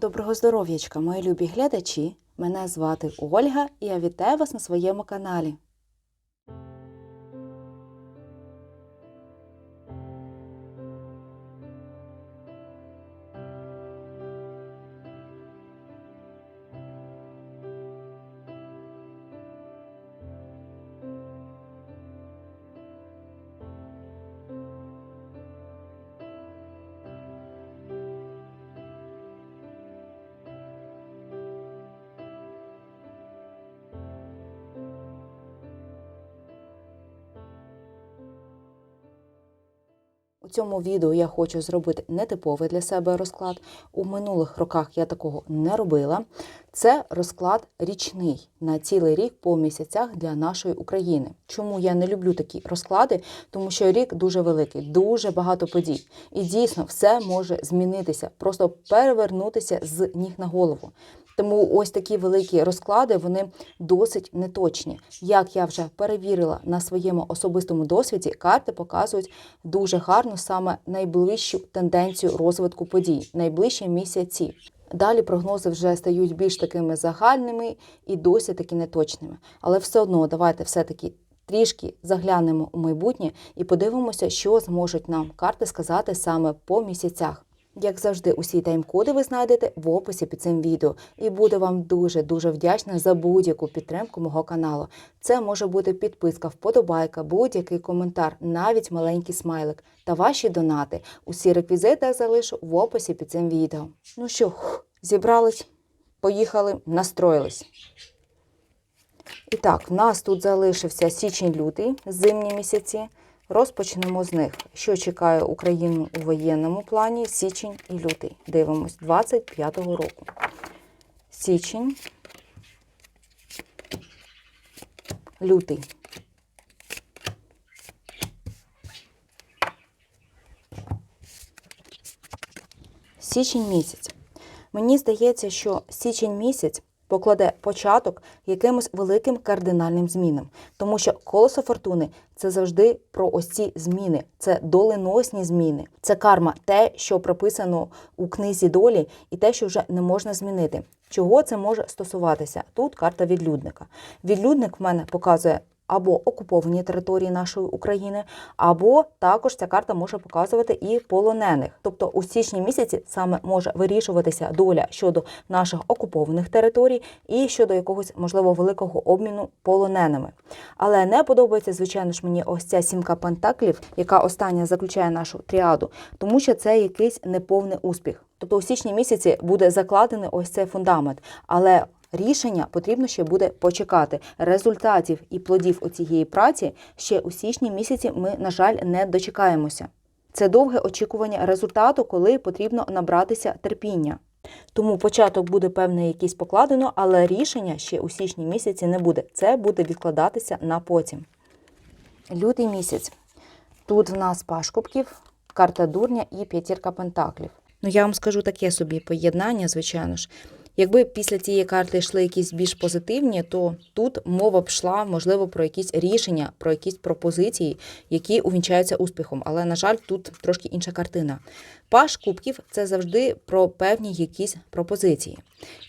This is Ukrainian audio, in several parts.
Доброго здоров'ячка, мої любі глядачі! Мене звати Ольга і я вітаю вас на своєму каналі. У цьому відео я хочу зробити нетиповий для себе розклад. У минулих роках я такого не робила. Це розклад річний на цілий рік по місяцях для нашої України. Чому я не люблю такі розклади? Тому що рік дуже великий, дуже багато подій. І дійсно все може змінитися, просто перевернутися з ніг на голову. Тому ось такі великі розклади вони досить неточні. Як я вже перевірила на своєму особистому досвіді, карти показують дуже гарно саме найближчу тенденцію розвитку подій, найближчі місяці. Далі прогнози вже стають більш такими загальними і досить таки неточними. Але все одно давайте все-таки трішки заглянемо у майбутнє і подивимося, що зможуть нам карти сказати саме по місяцях. Як завжди, усі тайм-коди ви знайдете в описі під цим відео. І буду вам дуже-дуже вдячна за будь-яку підтримку мого каналу. Це може бути підписка, вподобайка, будь-який коментар, навіть маленький смайлик та ваші донати. Усі реквізити я залишу в описі під цим відео. Ну що, зібрались, поїхали, настроїлись. І так, в нас тут залишився січень-лютий, зимні місяці. Розпочнемо з них. Що чекає Україну у воєнному плані? Січень і лютий. Дивимось 25-го року. Січень, лютий. Січень місяць. Мені здається, що січень місяць покладе початок якимось великим кардинальним змінам. Тому що колесо фортуни це завжди про ось ці зміни, це доленосні зміни, це карма, те, що прописано у книзі долі, і те, що вже не можна змінити. Чого це може стосуватися? Тут карта відлюдника. Відлюдник в мене показує. Або окуповані території нашої України, або також ця карта може показувати і полонених. Тобто у січні місяці саме може вирішуватися доля щодо наших окупованих територій і щодо якогось можливо великого обміну полоненими. Але не подобається, звичайно ж, мені ось ця сімка пентаклів, яка остання заключає нашу тріаду, тому що це якийсь неповний успіх. Тобто у січні місяці буде закладений ось цей фундамент, але Рішення потрібно ще буде почекати. Результатів і плодів у цієї праці ще у січні місяці ми, на жаль, не дочекаємося. Це довге очікування результату, коли потрібно набратися терпіння. Тому початок буде певне якийсь покладено, але рішення ще у січні місяці не буде. Це буде відкладатися на потім. Лютий місяць. Тут в нас паш кубків, карта дурня і п'ятірка пентаклів. Ну я вам скажу таке собі поєднання, звичайно ж. Якби після цієї карти йшли якісь більш позитивні, то тут мова б йшла, можливо, про якісь рішення, про якісь пропозиції, які увінчаються успіхом. Але, на жаль, тут трошки інша картина. Паш кубків це завжди про певні якісь пропозиції.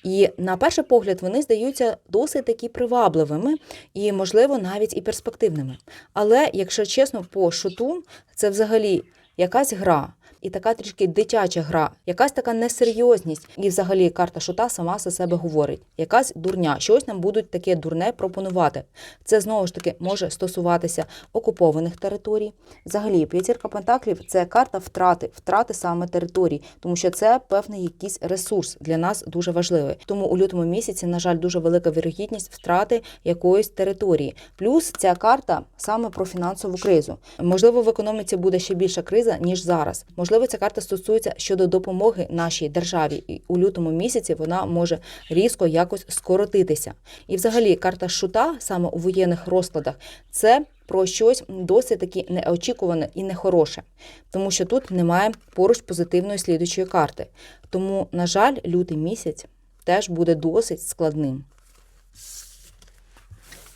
І на перший погляд вони здаються досить такі привабливими і, можливо, навіть і перспективними. Але, якщо чесно, по шуту це взагалі якась гра і така трішки дитяча гра, якась така несерйозність. І взагалі карта шута сама за себе говорить. Якась дурня, щось нам будуть таке дурне пропонувати. Це знову ж таки може стосуватися окупованих територій. Взагалі, п'ятірка пентаклів це карта втрати, втрати саме територій, тому що це певний якийсь ресурс для нас дуже важливий. Тому у лютому місяці, на жаль, дуже велика вірогідність втрати якоїсь території. Плюс ця карта саме про фінансову кризу. Можливо, в економіці буде ще більша криза ніж зараз. Можливо, ця карта стосується щодо допомоги нашій державі, і у лютому місяці вона може різко якось скоротитися. І, взагалі, карта шута саме у воєнних розкладах це про щось досить таки неочікуване і нехороше, тому що тут немає поруч позитивної слідучої карти. Тому, на жаль, лютий місяць теж буде досить складним.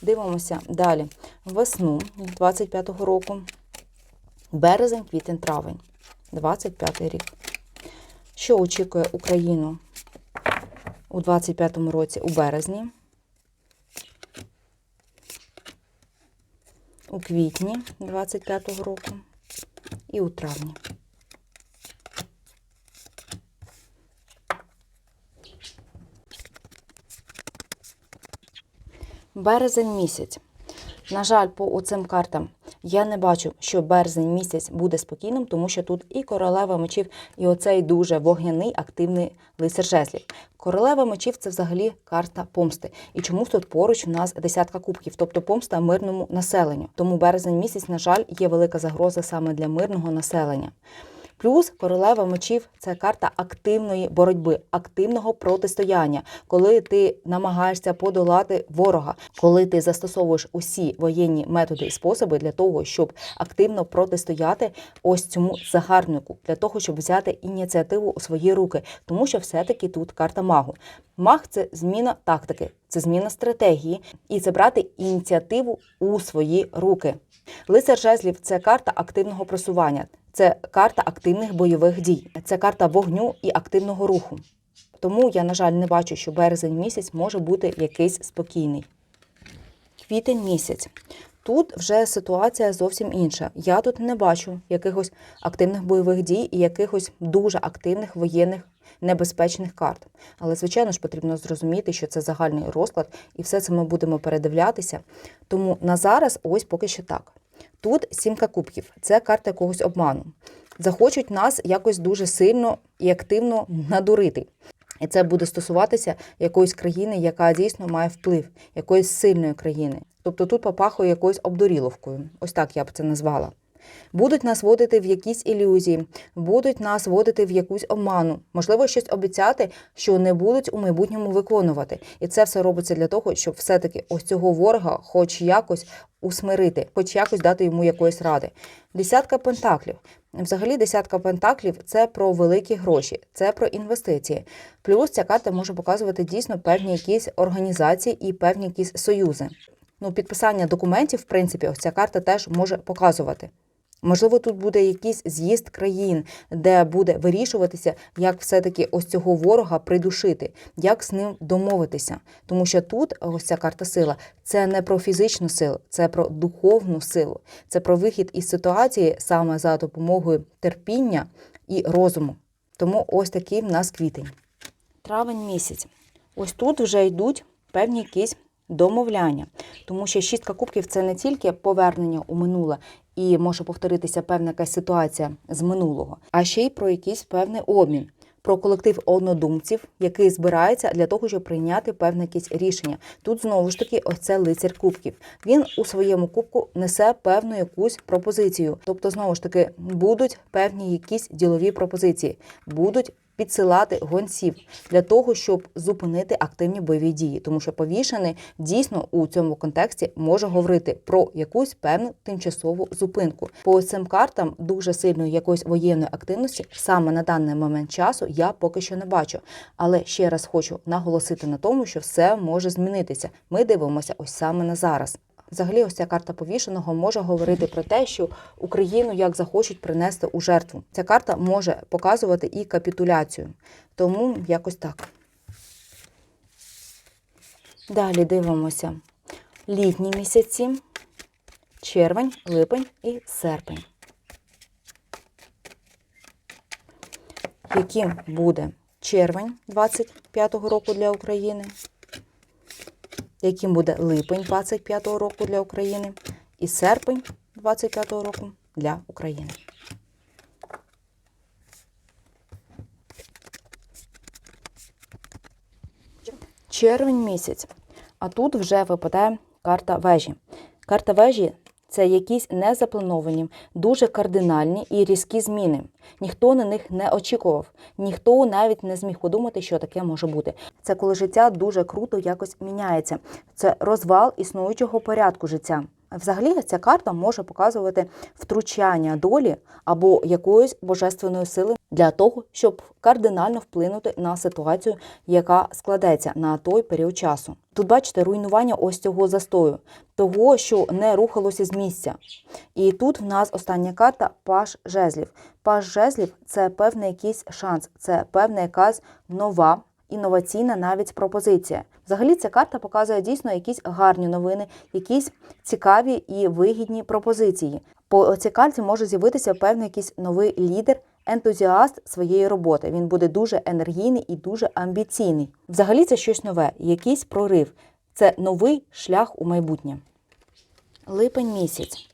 Дивимося далі. Весну 25-го року, березень, квітень, травень. 25 рік. Що очікує Україну у 25-му році у березні, у квітні 25-го року і у травні. Березень місяць. На жаль, по оцим картам я не бачу, що березень місяць буде спокійним, тому що тут і королева мечів, і оцей дуже вогняний активний лицар жезлів. Королева мечів це взагалі карта помсти. І чомусь тут поруч у нас десятка кубків, тобто помста мирному населенню. Тому березень місяць, на жаль, є велика загроза саме для мирного населення. Плюс королева мечів це карта активної боротьби, активного протистояння, коли ти намагаєшся подолати ворога, коли ти застосовуєш усі воєнні методи і способи для того, щоб активно протистояти ось цьому загарбнику, для того, щоб взяти ініціативу у свої руки, тому що все-таки тут карта магу. Маг це зміна тактики, це зміна стратегії, і це брати ініціативу у свої руки. Лицар жезлів це карта активного просування. Це карта активних бойових дій, це карта вогню і активного руху. Тому я, на жаль, не бачу, що березень місяць може бути якийсь спокійний. Квітень місяць. Тут вже ситуація зовсім інша. Я тут не бачу якихось активних бойових дій і якихось дуже активних воєнних небезпечних карт. Але, звичайно ж, потрібно зрозуміти, що це загальний розклад, і все це ми будемо передивлятися. Тому на зараз ось поки що так. Тут сімка кубків це карта якогось обману. Захочуть нас якось дуже сильно і активно надурити. І це буде стосуватися якоїсь країни, яка дійсно має вплив, якоїсь сильної країни. Тобто тут попахує якоюсь обдуріловкою. Ось так я б це назвала. Будуть нас водити в якісь ілюзії, будуть нас водити в якусь обману, можливо, щось обіцяти, що не будуть у майбутньому виконувати. І це все робиться для того, щоб все-таки ось цього ворога, хоч якось усмирити, хоч якось дати йому якоїсь ради. Десятка пентаклів. Взагалі, десятка пентаклів це про великі гроші, це про інвестиції. Плюс ця карта може показувати дійсно певні якісь організації і певні якісь союзи. Ну, підписання документів, в принципі, ось ця карта теж може показувати. Можливо, тут буде якийсь з'їзд країн, де буде вирішуватися, як все-таки ось цього ворога придушити, як з ним домовитися. Тому що тут ось ця карта сила це не про фізичну силу, це про духовну силу, це про вихід із ситуації саме за допомогою терпіння і розуму. Тому ось такий в нас квітень. Травень місяць. Ось тут вже йдуть певні якісь домовляння, тому що шістка кубків це не тільки повернення у минуле і може повторитися певна якась ситуація з минулого, а ще й про якийсь певний обмін. Про колектив однодумців, який збирається для того, щоб прийняти певне якесь рішення. Тут знову ж таки ось це лицар кубків. Він у своєму кубку несе певну якусь пропозицію. Тобто, знову ж таки, будуть певні якісь ділові пропозиції, будуть підсилати гонців для того, щоб зупинити активні бойові дії, тому що повішений дійсно у цьому контексті може говорити про якусь певну тимчасову зупинку. По цим картам дуже сильної якоїсь воєнної активності саме на даний момент часу я поки що не бачу. Але ще раз хочу наголосити на тому, що все може змінитися. Ми дивимося ось саме на зараз. Взагалі, ось ця карта повішеного може говорити про те, що Україну як захочуть принести у жертву. Ця карта може показувати і капітуляцію. Тому якось так. Далі дивимося літні місяці, червень, липень і серпень. Яким буде червень 25-го року для України? Яким буде липень 25-го року для України і серпень 25-го року для України. Червень місяць. А тут вже випадає карта вежі. Карта вежі це якісь незаплановані, дуже кардинальні і різкі зміни. Ніхто на них не очікував, ніхто навіть не зміг подумати, що таке може бути. Це коли життя дуже круто якось міняється. Це розвал існуючого порядку життя. Взагалі, ця карта може показувати втручання долі або якоїсь божественної сили для того, щоб кардинально вплинути на ситуацію, яка складеться на той період часу. Тут бачите руйнування ось цього застою, того, що не рухалося з місця. І тут в нас остання карта паш жезлів. Паш жезлів це певний якийсь шанс, це певна якась нова інноваційна навіть пропозиція. Взагалі, ця карта показує дійсно якісь гарні новини, якісь цікаві і вигідні пропозиції. По цій карті може з'явитися певний якийсь новий лідер, ентузіаст своєї роботи. Він буде дуже енергійний і дуже амбіційний. Взагалі, це щось нове, якийсь прорив. Це новий шлях у майбутнє. Липень місяць.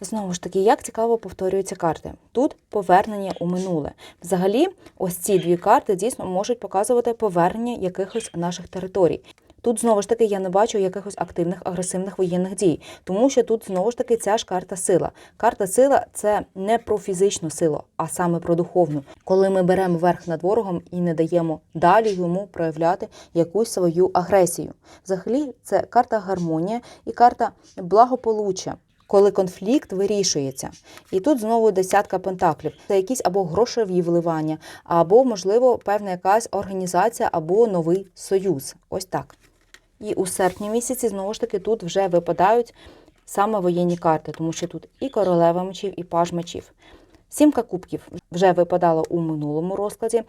Знову ж таки, як цікаво повторюються карти. Тут повернення у минуле. Взагалі, ось ці дві карти дійсно можуть показувати повернення якихось наших територій. Тут знову ж таки я не бачу якихось активних агресивних воєнних дій, тому що тут знову ж таки ця ж карта сила. Карта сила це не про фізичну силу, а саме про духовну, коли ми беремо верх над ворогом і не даємо далі йому проявляти якусь свою агресію. Взагалі, це карта гармонія і карта благополуччя. Коли конфлікт вирішується, і тут знову десятка пентаклів. Це якісь або грошові вливання, або, можливо, певна якась організація, або новий союз. Ось так. І у серпні місяці знову ж таки тут вже випадають саме воєнні карти, тому що тут і королева мечів, і паж мечів. Сімка кубків вже випадала у минулому розкладі.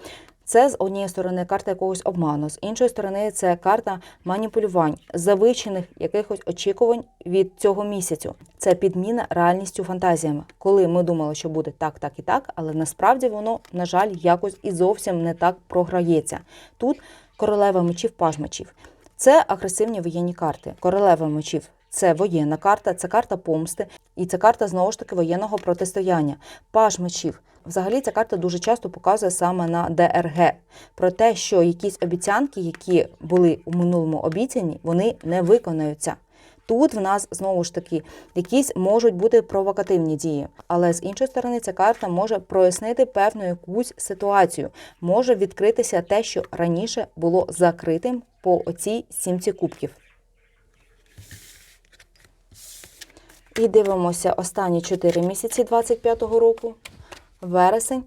Це з однієї сторони карта якогось обману, з іншої сторони, це карта маніпулювань, завищених якихось очікувань від цього місяцю. Це підміна реальністю фантазіями, коли ми думали, що буде так, так і так, але насправді воно, на жаль, якось і зовсім не так програється. Тут королева мечів, паж мечів. Це агресивні воєнні карти. Королева мечів це воєнна карта, це карта помсти, і це карта знову ж таки воєнного протистояння. Паж мечів. Взагалі ця карта дуже часто показує саме на ДРГ про те, що якісь обіцянки, які були у минулому обіцяні, вони не виконаються. Тут в нас знову ж таки якісь можуть бути провокативні дії, але з іншої сторони, ця карта може прояснити певну якусь ситуацію, може відкритися те, що раніше було закритим по оцій сімці кубків. І дивимося останні 4 місяці 25-го року: вересень,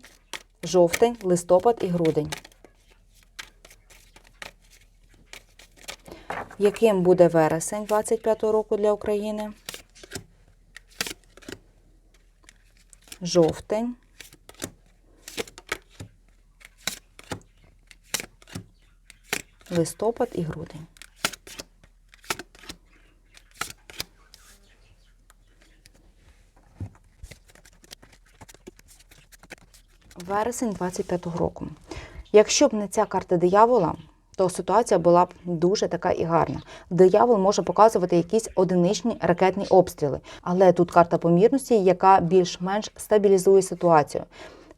жовтень, листопад і грудень. Яким буде вересень 25-го року для України? Жовтень. Листопад і грудень. Вересень 25-го року. Якщо б не ця карта диявола, то ситуація була б дуже така і гарна. Диявол може показувати якісь одиничні ракетні обстріли, але тут карта помірності, яка більш-менш стабілізує ситуацію.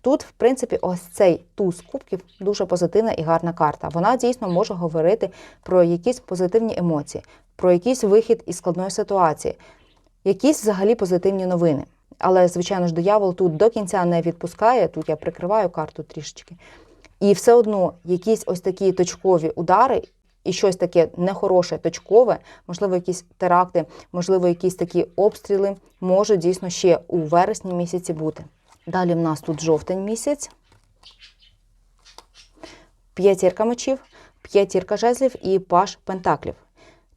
Тут, в принципі, ось цей туз кубків дуже позитивна і гарна карта. Вона дійсно може говорити про якісь позитивні емоції, про якийсь вихід із складної ситуації, якісь взагалі позитивні новини. Але, звичайно ж, диявол тут до кінця не відпускає. Тут я прикриваю карту трішечки. І все одно якісь ось такі точкові удари і щось таке нехороше, точкове, можливо, якісь теракти, можливо, якісь такі обстріли можуть дійсно ще у вересні місяці бути. Далі в нас тут жовтень місяць, п'ятірка мечів, п'ятірка жезлів і паш пентаклів.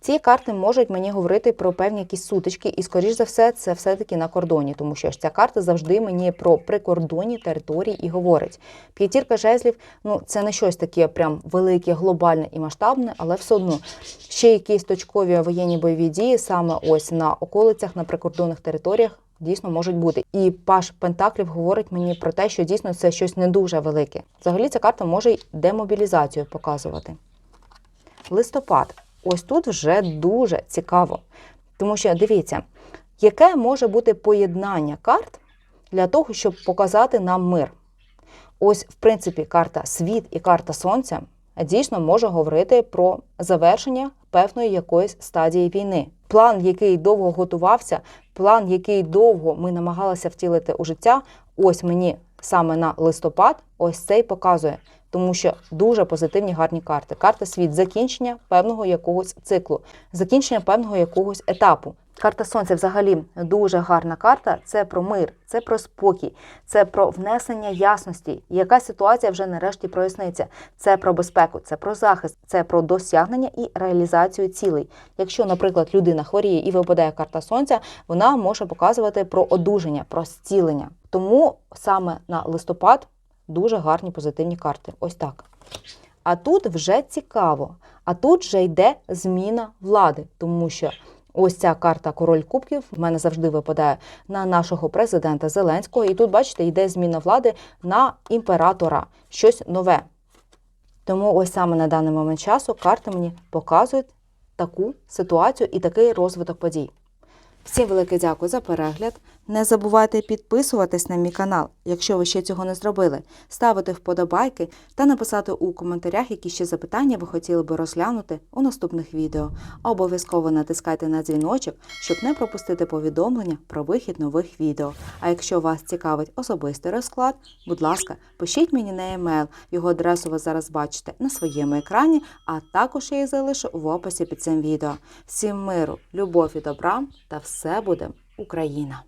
Ці карти можуть мені говорити про певні якісь сутички, і, скоріш за все, це все-таки на кордоні, тому що ж ця карта завжди мені про прикордонні території і говорить. П'ятірка жезлів ну це не щось таке прям велике, глобальне і масштабне, але все одно ще якісь точкові воєнні бойові дії саме ось на околицях, на прикордонних територіях. Дійсно можуть бути. І Паш Пентаклів говорить мені про те, що дійсно це щось не дуже велике. Взагалі ця карта може й демобілізацію показувати. Листопад. Ось тут вже дуже цікаво. Тому що дивіться, яке може бути поєднання карт для того, щоб показати нам мир. Ось, в принципі, карта світ і карта сонця дійсно може говорити про завершення певної якоїсь стадії війни. План, який довго готувався, план, який довго ми намагалися втілити у життя, ось мені саме на листопад, ось цей показує. Тому що дуже позитивні гарні карти. Карта світ закінчення певного якогось циклу, закінчення певного якогось етапу. Карта сонця взагалі дуже гарна карта. Це про мир, це про спокій, це про внесення ясності. Яка ситуація вже нарешті проясниться? Це про безпеку, це про захист, це про досягнення і реалізацію цілей. Якщо, наприклад, людина хворіє і випадає карта сонця, вона може показувати про одужання, про зцілення. Тому саме на листопад дуже гарні позитивні карти. Ось так. А тут вже цікаво. А тут вже йде зміна влади, тому що ось ця карта Король Кубків в мене завжди випадає на нашого президента Зеленського. І тут, бачите, йде зміна влади на імператора, щось нове. Тому ось саме на даний момент часу карти мені показують таку ситуацію і такий розвиток подій. Всім велике дякую за перегляд. Не забувайте підписуватись на мій канал, якщо ви ще цього не зробили, ставити вподобайки та написати у коментарях, які ще запитання ви хотіли би розглянути у наступних відео. Обов'язково натискайте на дзвіночок, щоб не пропустити повідомлення про вихід нових відео. А якщо вас цікавить особистий розклад, будь ласка, пишіть мені на емейл. Його адресу ви зараз бачите на своєму екрані, а також я її залишу в описі під цим відео. Всім миру, любові, добра та все буде Україна!